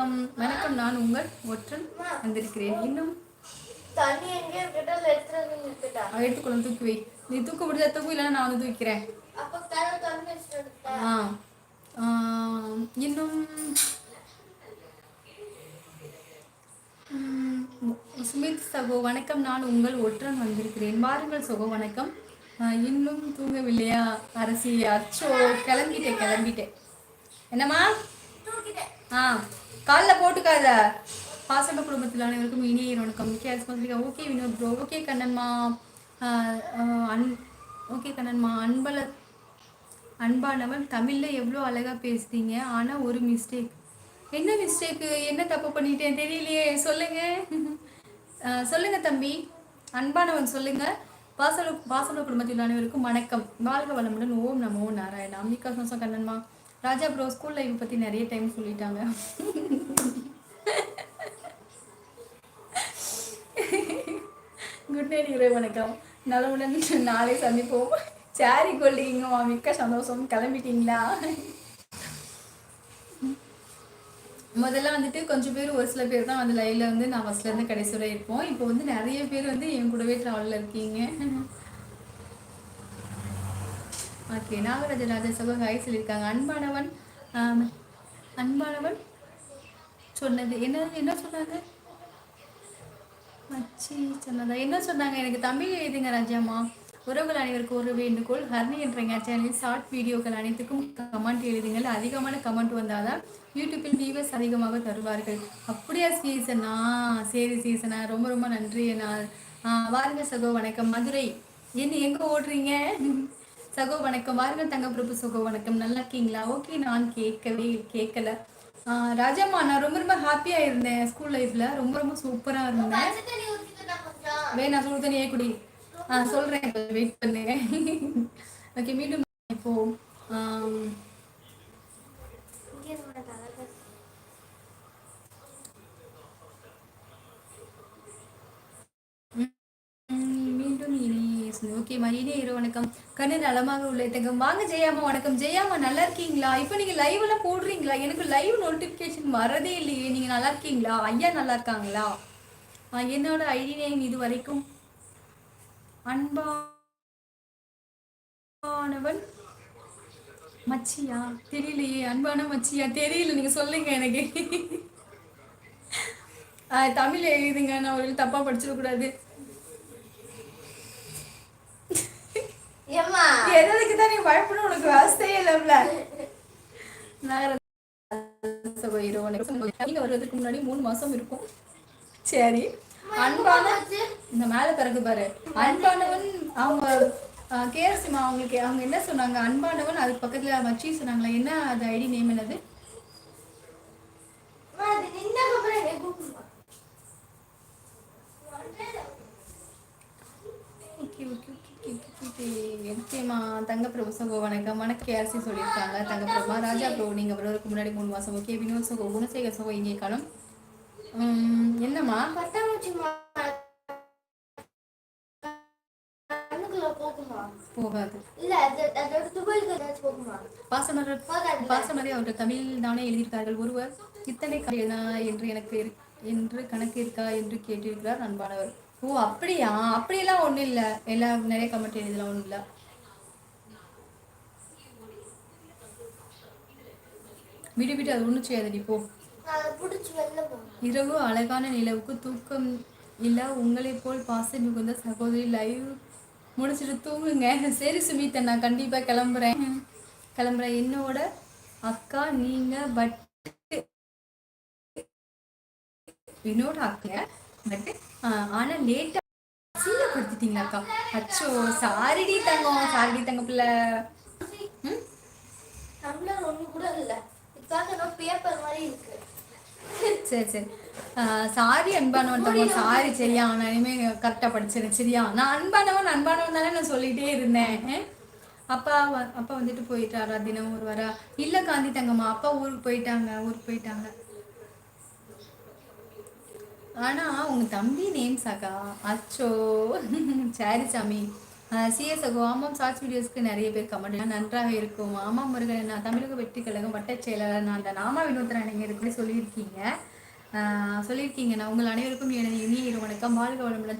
வணக்கம். வணக்கம் நான் உங்கள் ஒற்றன் வந்திருக்கிறேன். இன்னும் தண்ணி எடுத்துட்டு நிறுத்திட்டா எடுத்துக்கொள்ள தூக்கி வை. நீ தூக்க முடிஞ்சா தூக்கு இல்லைன்னா நான் வந்து தூக்கிறேன். ஆ. இன்னும் சுமித் சகோ வணக்கம். நான் உங்கள் ஒற்றன் வந்திருக்கிறேன். வாருங்கள் சகோ வணக்கம். இன்னும் தூங்கவில்லையா? அரசி அச்சோ கிளம்பிட்டேன் கிளம்பிட்டேன். என்னம்மா? ஆ காலில் போட்டுக்காத. பாசன குடும்பத்தில் அனைவருக்கும் இனிய வணக்கம். Okay responsibility okay Vinod bro okay கண்ணன்மா. அன் ஓகே கண்ணன்மா. அன்பல அன்பானவன் தமிழில் எவ்வளோ அழகாக பேசுறீங்க ஆனால் ஒரு மிஸ்டேக் என்ன மிஸ்டேக்கு என்ன தப்பு பண்ணிட்டேன்? தெரியலையே. சொல்லுங்க. சொல்லுங்க தம்பி. அன்பானவன் சொல்லுங்க. பாசல பாசன குடும்பத்தில் அனைவருக்கும் வணக்கம். வாழ்க வளமுடன். ஓம் நமோ நாராயணா அம்பிகா சோசம் கண்ணன்மா. ராஜா ப்ரோ ஸ்கூல் லைஃப் பற்றி நிறைய டைம் சொல்லிட்டாங்க. குட் நைட் இரவு வணக்கம். நலமுடன் நாளை சந்திப்போம். சாரி கொள்ளிங்கம்மா மிக்க சந்தோஷம். கிளம்பிட்டீங்களா? முதல்ல வந்துட்டு கொஞ்சம் பேர் ஒரு சில பேர் தான் வந்து லைனில் வந்து நான் ஃபஸ்ட்லேருந்து கடைசி வரை இருப்போம். இப்போ வந்து நிறைய பேர் வந்து என் கூடவே ட்ராவலில் இருக்கீங்க. ஓகே நாகராஜ ராஜா சகோ சொல்லியிருக்காங்க அன்பானவன் அன்பானவன் சொன்னது. என்ன என்ன சொன்னாங்க? மச்சி சொன்னதா? என்ன சொன்னாங்க? எனக்கு தமிழ் எழுதுங்க ராஜாமா உறவுகள் அனைவருக்கும் ஒரு வேண்டுகோள். ஹர்னி என்ற சேனலில் ஷார்ட் வீடியோக்கள் அனைத்துக்கும் கமெண்ட் எழுதுங்கள். அதிகமான கமெண்ட் வந்தால் தான் யூடியூப்பில் வியூவர்ஸ் அதிகமாக தருவார்கள். அப்படியா சீசனா? சரி சீசனா. ரொம்ப ரொம்ப நன்றி நான் வாருங்க சகோ வணக்கம். மதுரை. என்ன எங்கே ஓடுறீங்க? சகோ வணக்கம். வாருங்கள் தங்க பிரபு சகோ வணக்கம். நல்லா இருக்கீங்களா ஓகே நான் கேட்கவே கேட்கல. ஆஹ் நான் ரொம்ப ரொம்ப ஹாப்பியாக இருந்தேன் ஸ்கூல் லைஃப்பில் ரொம்ப ரொம்ப சூப்பராக இருந்தேன். வே நான் வேணா சுடு தண்ணியே குடி. ஆ சொல்கிறேன் வெயிட் பண்ணு. ஓகே மீண்டும் இப்போ ஆம், இங்கே இருக்க மாட்டாங்க ம், மீண்டும் இனி ஓகே மரியனே இரு வணக்கம். கண்ணு நலமாக உள்ள தங்கம் வாங்க ஜெயாமா வணக்கம். ஜெயாமா நல்லா இருக்கீங்களா? இப்போ நீங்க லைவ் எல்லாம் போடுறீங்களா? எனக்கு லைவ் நோட்டிஃபிகேஷன் வரதே இல்லையே. நீங்க நல்லா இருக்கீங்களா? ஐயா நல்லா இருக்காங்களா? என்னோட ஐடி நேம் இது வரைக்கும் அன்பானவன் மச்சியா? தெரியலையே. அன்பான மச்சியா? தெரியல. நீங்க சொல்லுங்க எனக்கு. தமிழ் எழுதுங்க. நான் ஒரு தப்பா படிச்சிடக்கூடாது. எதுக்கு தான் நீ பயப்பட உனக்கு அவஸ்தையே இல்லைல்ல நகர சபை இருவனுக்கு நீங்க வருவதற்கு முன்னாடி மூணு மாசம் இருக்கும். சரி. அன்பான இந்த மேல பிறகு பாரு. அன்பானவன் அவங்க கேரசிமா அவங்களுக்கு அவங்க என்ன சொன்னாங்க? அன்பானவன் அதுக்கு பக்கத்துல மச்சி சொன்னாங்களா? என்ன அது ஐடி நேம் என்னது? Okay okay okay okay Thangaprabhu சகோ வணக்கம். வணக்கம் கேஆர்சி சொல்லியிருக்காங்க? தங்கப்பிரபா ராஜா பிரபு நீங்கள் வருவதற்கு முன்னாடி மூணு மாதம் ஓகே வினோத் சகோ குணசேகர் சகோ இங்கே உம், என்னம்மா? போகாது. போகாது. பாசமரை அவர்கள் தமிழில் தானே எழுதியிருக்கார்கள். ஒருவர் இத்தனை கதைனா என்று எனக்கு என்று கணக்கு இருக்கா என்று கேட்டிருக்கிறார் அன்பானவர். ஓ அப்படியா? அப்படியெல்லாம் ஒன்றும் இல்லை. எல்லாம் நிறைய கமெண்ட் எழுதலாம் ஒன்றும் இல்லை. விடு விட்டு அது ஒன்றும் செய்யாதடி போ. இரவு அழகான நிலவுக்கு தூக்கம் இல்லை உங்களை போல் பாசம் மிகுந்த சகோதரி லைவ் முடிச்சுட்டு தூங்குங்க. சரி சுமித்தன் நான் கண்டிப்பாக கிளம்புறேன். கிளம்புறேன். என்னோட அக்கா நீங்கள் பட் என்னோட அக்கா பட் ஆனால் லேட்டாக சீலப்படுத்திட்டீங்களா அக்கா? அச்சோ சாரிடி தங்கம் சாரிடி தங்க பிள்ளை. ம்? டம்ளர் கூட இல்ல. இதுக்காக பேப்பர் மாதிரி இருக்கு. சரி சரி. சாரி அன்பானவன் சாரி சரியா நான் இனிமேல் கரெக்டாக படிச்சிருக்கேன் சரியா? நான் அன்பானவன் அன்பானவன் தானே நான் சொல்லிகிட்டே இருந்தேன். அப்பா அப்பா வந்துட்டு போயிட்டாரா? தினம் ஒரு வரா? இல்லை காந்தி தங்கம்மா அப்பா ஊருக்கு போயிட்டாங்க ஊருக்கு போயிட்டாங்க. ஆனா உங்க தம்பி நேம் சாக்கா? அச்சோ. சரி சாமி. சிஎஸ்ஓ ஆமாம் ஷார்ட்ஸ் வீடியோஸ்க்கு நிறைய பேர் கமெண்ட் நன்றாக இருக்கும். ஆமாம் முருகன் நான் தமிழக வெற்றி கழகம் வட்டச் செயலாளர் நான் அந்த நாமா வினோத்ரா நீங்கள் இதுக்கு சொல்லியிருக்கீங்க. சொல்லியிருக்கீங்க. நான் உங்கள் அனைவருக்கும் எனது இனிய இரு வணக்கம். வாழ்க வளமுடன்.